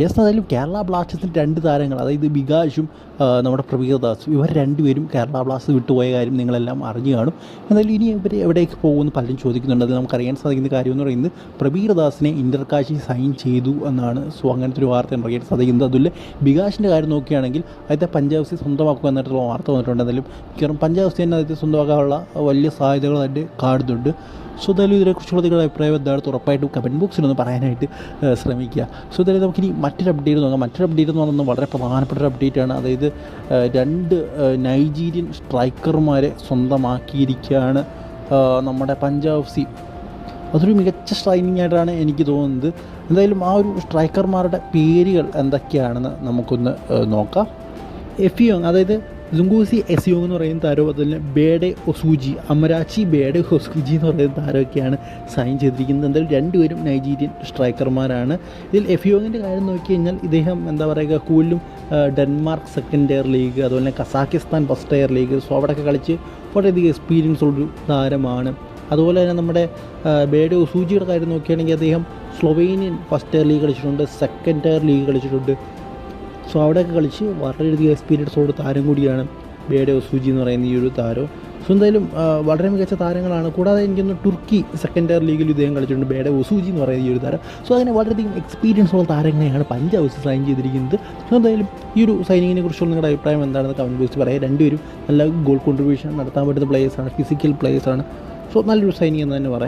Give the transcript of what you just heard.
Yes എന്തായാലും കേരള ബ്ലാസ്റ്റേഴ്സിന്റെ രണ്ട് താരങ്ങൾ അതായത് ബികാഷും നമ്മുടെ പ്രവീർദാസും ഇവർ രണ്ടുപേരും കേരള ബ്ലാസ്റ്റേഴ്സ് വിട്ടുപോയ കാര്യം നിങ്ങളെല്ലാം അറിഞ്ഞു കാണും. എന്തായാലും ഇനി ഇവർ എവിടേക്ക് പോകുമെന്ന് പലരും ചോദിക്കുന്നുണ്ട്. അത് നമുക്കറിയാൻ സാധിക്കുന്ന കാര്യം എന്ന് പറയുന്നത് പ്രവീർദാസിനെ ഇന്റർകാശി സൈൻ ചെയ്തു എന്നാണ് സോ അങ്ങനത്തെ ഒരു വാർത്ത അറിയാൻ സാധിക്കുന്നത്. അതുപോലെ ബികാഷിന്റെ കാര്യം നോക്കുകയാണെങ്കിൽ ആദ്യത്തെ പഞ്ചാബ് സി സ്വന്തമാക്കുക എന്നിട്ടുള്ള വാർത്ത വന്നിട്ടുണ്ട്. എന്തായാലും മിക്കവാറും പഞ്ചാബ് സി തന്നെ ആദ്യത്തെ സ്വന്തമാക്കാനുള്ള വലിയ സാധ്യതകൾ അതിന്റെ കാണുന്നുണ്ട് സോ എന്തായാലും ഇതിനെക്കുറിച്ചുള്ള നിങ്ങളുടെ അഭിപ്രായം എന്താണ്? ഉറപ്പായിട്ടും കമന്റ് ബോക്സിലൊന്ന് പറയാനായിട്ട് ശ്രമിക്കുക. സോ എന്തായാലും നമുക്കിനി മറ്റൊരു അപ്ഡേറ്റ് നോക്കാം മറ്റൊരു അപ്ഡേറ്റ് എന്ന് പറയുന്നത് വളരെ പ്രധാനപ്പെട്ട ഒരു അപ്ഡേറ്റ് ആണ്. അതായത് രണ്ട് നൈജീരിയൻ സ്ട്രൈക്കർമാരെ സ്വന്തമാക്കിയിരിക്കുകയാണ് നമ്മുടെ പഞ്ചാബ് സി. അതൊരു മികച്ച സ്ട്രൈനിങ് ആയിട്ടാണ് എനിക്ക് തോന്നുന്നത്. എന്തായാലും ആ ഒരു സ്ട്രൈക്കർമാരുടെ പേരുകൾ എന്തൊക്കെയാണെന്ന് നമുക്കൊന്ന് നോക്കാം. എഫിയോങ് അതായത് സുങ്കൂസി എസിയോങ് എന്ന് പറയുന്ന താരവും അതുപോലെ ബേഡെ ഒസൂജി അമരാച്ചി ബേഡെ ഒസൂജി എന്ന് പറയുന്ന താരമൊക്കെയാണ് സൈൻ ചെയ്തിരിക്കുന്നത്. എന്തായാലും രണ്ടുപേരും നൈജീരിയൻ സ്ട്രൈക്കർമാരാണ് ഇതിൽ എഫിയോങ്ങിന്റെ കാര്യം നോക്കി കഴിഞ്ഞാൽ ഇദ്ദേഹം എന്താ പറയുക കൂടുതലും ഡെൻമാർക്ക് സെക്കൻഡ് ഇയർ ലീഗ് അതുപോലെ Kazakhstan first year league so അവിടെയൊക്കെ കളിച്ച് വളരെയധികം എക്സ്പീരിയൻസ് ഉള്ളൊരു താരമാണ്. അതുപോലെ തന്നെ നമ്മുടെ ബേഡെ ഒസൂജിയുടെ കാര്യം നോക്കുകയാണെങ്കിൽ അദ്ദേഹം സ്ലൊവേനിയൻ ഫസ്റ്റ് ഇയർ ലീഗ് കളിച്ചിട്ടുണ്ട് സെക്കൻഡ് ഇയർ ലീഗ് കളിച്ചിട്ടുണ്ട്. സോ അവിടെയൊക്കെ കളിച്ച് വളരെയധികം എക്സ്പീരിയൻസോട് താരം കൂടിയാണ് ബേഡെ ഒസൂജി എന്ന് പറയുന്ന ഈ ഒരു താരം. സോ എന്തായാലും വളരെ മികച്ച താരങ്ങളാണ്. കൂടാതെ എനിക്കൊന്ന് തുർക്കി സെക്കൻഡ് ഇയർ ലീഗിൽ ഇദ്ദേഹം കളിച്ചിട്ടുണ്ട്. ബേഡെ ഒസൂജി എന്ന് പറയുന്ന ഈ ഒരു താരം. സോ അങ്ങനെ വളരെയധികം എക്സ്പീരിയൻസ് ഉള്ള താരങ്ങളെയാണ് പഞ്ചാബ് സൈൻ ചെയ്തിരിക്കുന്നത്. സോ എന്തായാലും ഈ ഒരു സൈനിങ്ങിനെ കുറിച്ചുള്ള നിങ്ങളുടെ അഭിപ്രായം എന്താണെന്ന് കമന്റ് ബോക്സിൽ പറയാം. രണ്ടുപേരും നല്ല ഗോൾ കോൺട്രിബ്യൂഷൻ നടത്താൻ പറ്റുന്ന പ്ലേയേഴ്സാണ് ഫിസിക്കൽ പ്ലേയേഴ്സാണ് സോ നല്ലൊരു സൈനിങ് എന്ന് തന്നെ പറയാം.